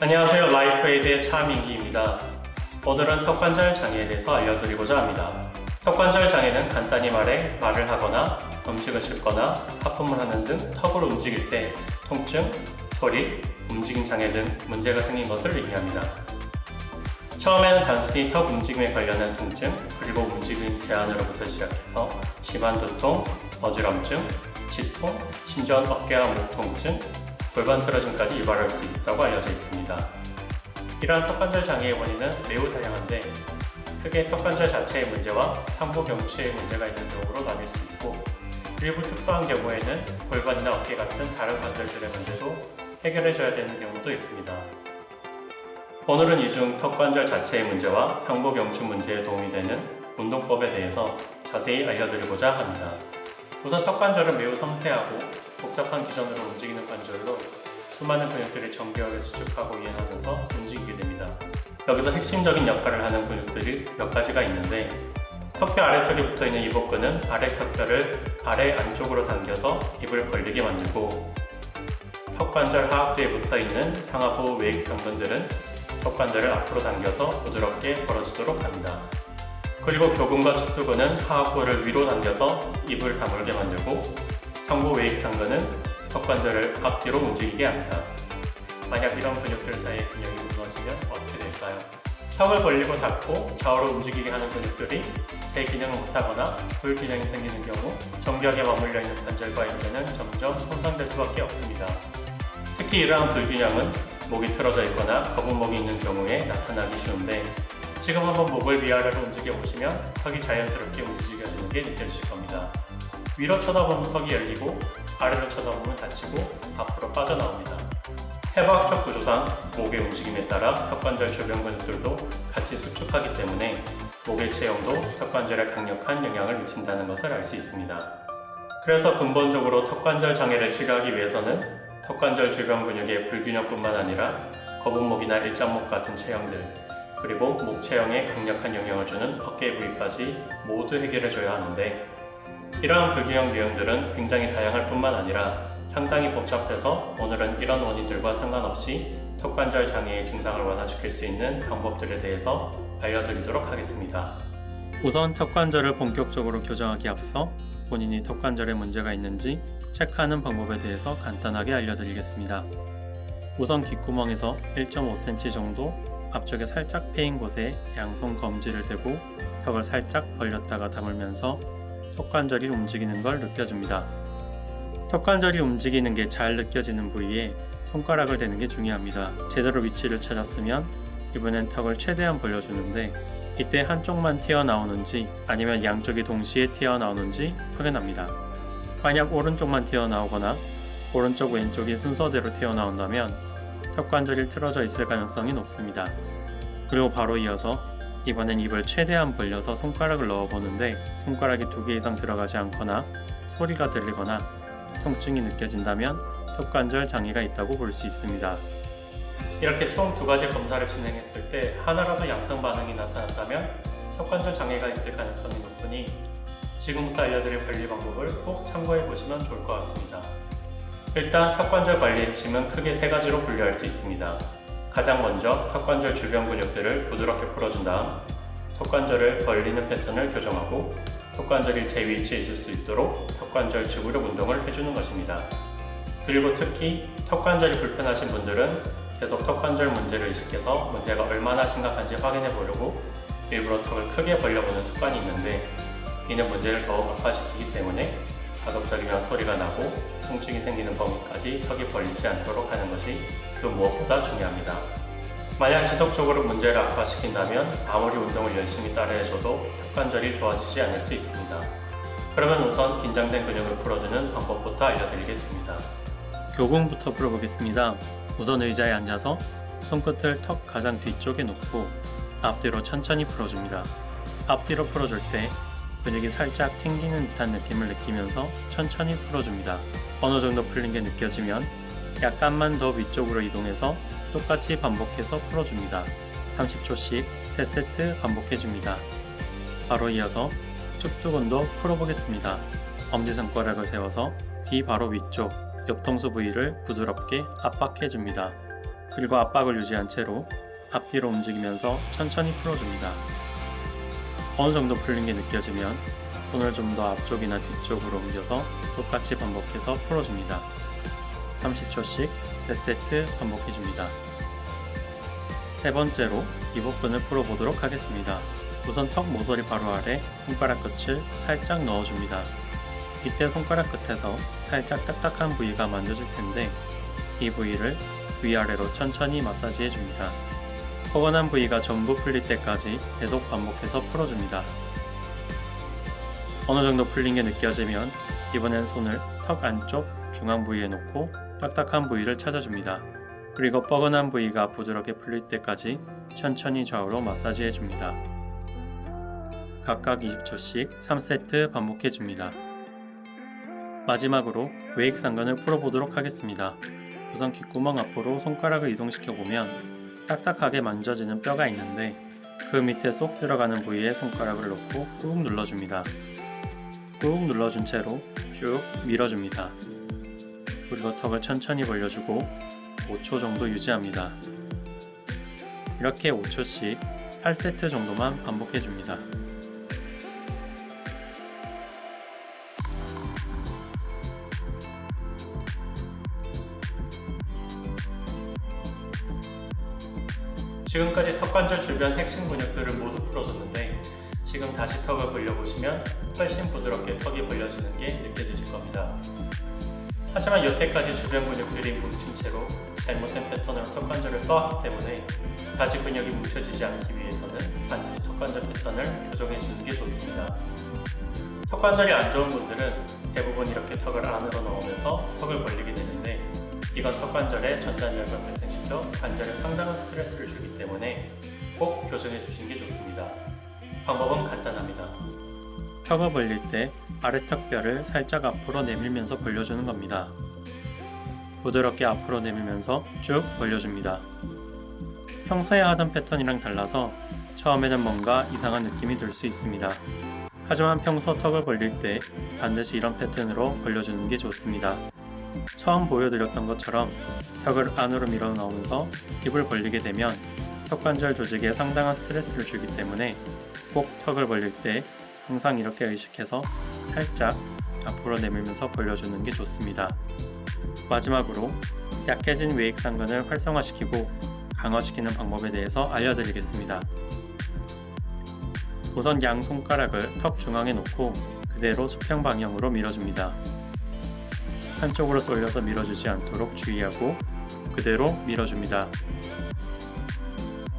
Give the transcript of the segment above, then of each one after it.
안녕하세요. 라이프에이드의 차민기입니다. 오늘은 턱관절 장애에 대해서 알려드리고자 합니다. 턱관절 장애는 간단히 말해 말을 하거나 음식을 씹거나 하품을 하는 등 턱을 움직일 때 통증, 소리, 움직임 장애 등 문제가 생긴 것을 의미합니다. 처음에는 단순히 턱 움직임에 관련된 통증, 그리고 움직임 제한으로부터 시작해서 심한 두통, 어지럼증, 치통, 심지어는 어깨와 목 통증, 골반 틀어짐까지 유발할 수 있다고 알려져 있습니다. 이러한 턱관절 장애의 원인은 매우 다양한데 크게 턱관절 자체의 문제와 상부 경추의 문제가 있는 경우로 나뉠 수 있고 일부 특수한 경우에는 골반이나 어깨 같은 다른 관절들의 문제도 해결해줘야 되는 경우도 있습니다. 오늘은 이중 턱관절 자체의 문제와 상부 경추 문제에 도움이 되는 운동법에 대해서 자세히 알려드리고자 합니다. 우선 턱관절은 매우 섬세하고 복잡한 기전으로 움직이는 관절로 수많은 근육들이 정교하게 수축하고 이완하면서 움직이게 됩니다. 여기서 핵심적인 역할을 하는 근육들이 몇 가지가 있는데 턱뼈 아래쪽에 붙어 있는 이복근은 아래 턱뼈를 아래 안쪽으로 당겨서 입을 벌리게 만들고 턱관절 하악부에 붙어 있는 상하부 외익상근들은 턱관절을 앞으로 당겨서 부드럽게 벌어지도록 합니다. 그리고 교근과 축두근은 하악부를 위로 당겨서 입을 다물게 만들고 상부 외익 상근은 턱관절을 앞뒤로 움직이게 합니다. 만약 이런 근육들 사이의 균형이 무너지면 어떻게 될까요? 턱을 벌리고 닫고 좌우로 움직이게 하는 근육들이 제 기능을 못하거나 불균형이 생기는 경우 정교하게 맞물려 있는 관절과 인대는 점점 손상될 수밖에 없습니다. 특히 이러한 불균형은 목이 틀어져 있거나 거북목이 있는 경우에 나타나기 쉬운데 지금 한번 목을 위아래로 움직여 보시면 턱이 자연스럽게 움직여지는 게 느껴지실 겁니다. 위로 쳐다보면 턱이 열리고 아래로 쳐다보면 닫히고 앞으로 빠져나옵니다. 해부학적 구조상 목의 움직임에 따라 턱관절 주변 근육들도 같이 수축하기 때문에 목의 체형도 턱관절에 강력한 영향을 미친다는 것을 알 수 있습니다. 그래서 근본적으로 턱관절 장애를 치료하기 위해서는 턱관절 주변 근육의 불균형뿐만 아니라 거북목이나 일자목 같은 체형들 그리고 목 체형에 강력한 영향을 주는 어깨 부위까지 모두 해결해줘야 하는데 이러한 불균형 유형들은 굉장히 다양할 뿐만 아니라 상당히 복잡해서 오늘은 이런 원인들과 상관없이 턱관절 장애의 증상을 완화시킬 수 있는 방법들에 대해서 알려드리도록 하겠습니다. 우선 턱관절을 본격적으로 교정하기 앞서 본인이 턱관절에 문제가 있는지 체크하는 방법에 대해서 간단하게 알려드리겠습니다. 우선 귓구멍에서 1.5cm 정도 앞쪽에 살짝 패인 곳에 양손 검지를 대고 턱을 살짝 벌렸다가 다물면서 턱관절이 움직이는 걸 느껴줍니다. 턱관절이 움직이는 게 잘 느껴지는 부위에 손가락을 대는 게 중요합니다. 제대로 위치를 찾았으면 이번엔 턱을 최대한 벌려주는데 이때 한쪽만 튀어나오는지 아니면 양쪽이 동시에 튀어나오는지 확인합니다. 만약 오른쪽만 튀어나오거나 오른쪽 왼쪽이 순서대로 튀어나온다면 턱관절이 틀어져 있을 가능성이 높습니다. 그리고 바로 이어서 이번엔 입을 최대한 벌려서 손가락을 넣어보는데 손가락이 두 개 이상 들어가지 않거나 소리가 들리거나 통증이 느껴진다면 턱관절 장애가 있다고 볼 수 있습니다. 이렇게 총 두 가지 검사를 진행했을 때 하나라도 양성 반응이 나타났다면 턱관절 장애가 있을 가능성이 높으니 지금부터 알려드릴 관리 방법을 꼭 참고해 보시면 좋을 것 같습니다. 일단 턱관절 관리의 핵심은 크게 세 가지로 분류할 수 있습니다. 가장 먼저 턱관절 주변 근육들을 부드럽게 풀어준 다음 턱관절을 벌리는 패턴을 교정하고 턱관절이 제 위치에 있을 수 있도록 턱관절 지구력 운동을 해주는 것입니다. 그리고 특히 턱관절이 불편하신 분들은 계속 턱관절 문제를 의식해서 문제가 얼마나 심각한지 확인해 보려고 일부러 턱을 크게 벌려보는 습관이 있는데 이는 문제를 더욱 악화시키기 때문에 가급적이면 소리가 나고 통증이 생기는 범위까지 턱이 벌리지 않도록 하는 것이 그 무엇보다 중요합니다. 만약 지속적으로 문제를 악화시킨다면 아무리 운동을 열심히 따라해줘도 턱관절이 좋아지지 않을 수 있습니다. 그러면 우선 긴장된 근육을 풀어주는 방법부터 알려드리겠습니다. 교근부터 풀어보겠습니다. 우선 의자에 앉아서 손끝을 턱 가장 뒤쪽에 놓고 앞뒤로 천천히 풀어줍니다. 앞뒤로 풀어줄 때 근육이 살짝 튕기는 듯한 느낌을 느끼면서 천천히 풀어줍니다. 어느 정도 풀린 게 느껴지면 약간만 더 위쪽으로 이동해서 똑같이 반복해서 풀어줍니다. 30초씩 3세트 반복해줍니다. 바로 이어서 축두근도 풀어보겠습니다. 엄지손가락을 세워서 귀 바로 위쪽 옆통수 부위를 부드럽게 압박해줍니다. 그리고 압박을 유지한 채로 앞뒤로 움직이면서 천천히 풀어줍니다. 어느 정도 풀린 게 느껴지면 손을 좀 더 앞쪽이나 뒤쪽으로 옮겨서 똑같이 반복해서 풀어줍니다. 30초씩 3세트 반복해줍니다. 세 번째로 이 부분을 풀어보도록 하겠습니다. 우선 턱 모서리 바로 아래 손가락 끝을 살짝 넣어줍니다. 이때 손가락 끝에서 살짝 딱딱한 부위가 만져질 텐데 이 부위를 위아래로 천천히 마사지 해줍니다. 포근한 부위가 전부 풀릴 때까지 계속 반복해서 풀어줍니다. 어느 정도 풀린 게 느껴지면 이번엔 손을 턱 안쪽 중앙 부위에 놓고 딱딱한 부위를 찾아줍니다. 그리고 뻐근한 부위가 부드럽게 풀릴 때까지 천천히 좌우로 마사지 해 줍니다. 각각 20초씩 3세트 반복해 줍니다. 마지막으로 웨익상근을 풀어보도록 하겠습니다. 우선 귓구멍 앞으로 손가락을 이동시켜 보면 딱딱하게 만져지는 뼈가 있는데 그 밑에 쏙 들어가는 부위에 손가락을 놓고 꾹 눌러줍니다. 꾹 눌러준 채로 쭉 밀어줍니다. 그리고 턱을 천천히 벌려주고 5초 정도 유지합니다. 이렇게 5초씩 8세트 정도만 반복해줍니다. 지금까지 턱관절 주변 핵심 근육들을 모두 풀어줬는데 지금 다시 턱을 벌려보시면 훨씬 부드럽게 턱이 벌려지는 게 느껴지실 겁니다. 하지만 여태까지 주변 근육들이 뭉친 채로 잘못된 패턴으로 턱관절을 써왔기 때문에 다시 근육이 뭉쳐지지 않기 위해서는 반드시 턱관절 패턴을 교정해 주는 게 좋습니다. 턱관절이 안 좋은 분들은 대부분 이렇게 턱을 안으로 넣으면서 턱을 벌리게 되는데 이건 턱관절에 전단혈관 발생시켜 관절에 상당한 스트레스를 주기 때문에 꼭 교정해 주시는 게 좋습니다. 방법은 간단합니다. 턱을 벌릴 때 아래 턱뼈를 살짝 앞으로 내밀면서 벌려주는 겁니다. 부드럽게 앞으로 내밀면서 쭉 벌려줍니다. 평소에 하던 패턴이랑 달라서 처음에는 뭔가 이상한 느낌이 들 수 있습니다. 하지만 평소 턱을 벌릴 때 반드시 이런 패턴으로 벌려주는 게 좋습니다. 처음 보여드렸던 것처럼 턱을 안으로 밀어 넣으면서 입을 벌리게 되면 턱관절 조직에 상당한 스트레스를 주기 때문에 꼭 턱을 벌릴 때 항상 이렇게 의식해서 살짝 앞으로 내밀면서 벌려주는 게 좋습니다. 마지막으로 약해진 외익 상근을 활성화시키고 강화시키는 방법에 대해서 알려드리겠습니다. 우선 양 손가락을 턱 중앙에 놓고 그대로 수평 방향으로 밀어줍니다. 한쪽으로 쏠려서 밀어주지 않도록 주의하고 그대로 밀어줍니다.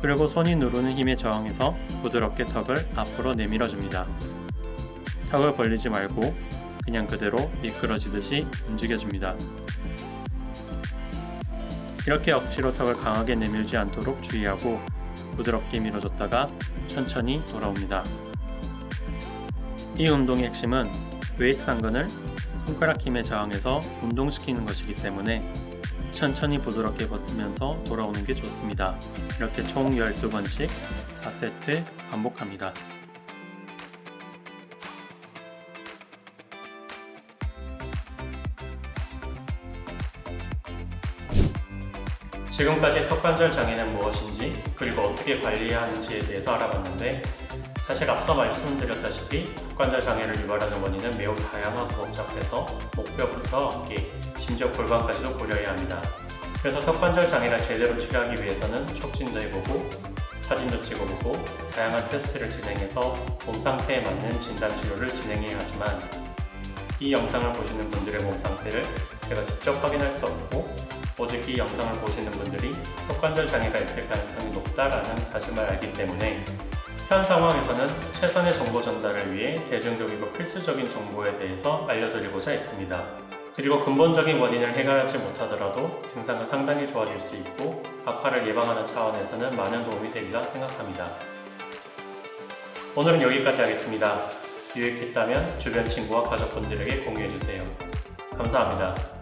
그리고 손이 누르는 힘에 저항해서 부드럽게 턱을 앞으로 내밀어줍니다. 턱을 벌리지 말고 그냥 그대로 미끄러지듯이 움직여줍니다. 이렇게 억지로 턱을 강하게 내밀지 않도록 주의하고 부드럽게 밀어줬다가 천천히 돌아옵니다. 이 운동의 핵심은 외익상근을 손가락 힘에 저항해서 운동시키는 것이기 때문에 천천히 부드럽게 버티면서 돌아오는 게 좋습니다. 이렇게 총 12번씩 4세트 반복합니다. 지금까지 턱관절 장애는 무엇인지 그리고 어떻게 관리해야 하는지에 대해서 알아봤는데 사실 앞서 말씀드렸다시피 턱관절 장애를 유발하는 원인은 매우 다양하고 복잡해서 목뼈부터 어깨, 심지어 골반까지도 고려해야 합니다. 그래서 턱관절 장애를 제대로 치료하기 위해서는 촉진도 해보고 사진도 찍어보고 다양한 테스트를 진행해서 몸 상태에 맞는 진단 치료를 진행해야 하지만 이 영상을 보시는 분들의 몸 상태를 제가 직접 확인할 수 없고 오직 이 영상을 보시는 분들이 턱관절 장애가 있을 가능성이 높다라는 사실을 알기 때문에 현 상황에서는 최선의 정보 전달을 위해 대중적이고 필수적인 정보에 대해서 알려드리고자 했습니다. 그리고 근본적인 원인을 해결하지 못하더라도 증상은 상당히 좋아질 수 있고 악화를 예방하는 차원에서는 많은 도움이 되리라 생각합니다. 오늘은 여기까지 하겠습니다. 유익했다면 주변 친구와 가족분들에게 공유해주세요. 감사합니다.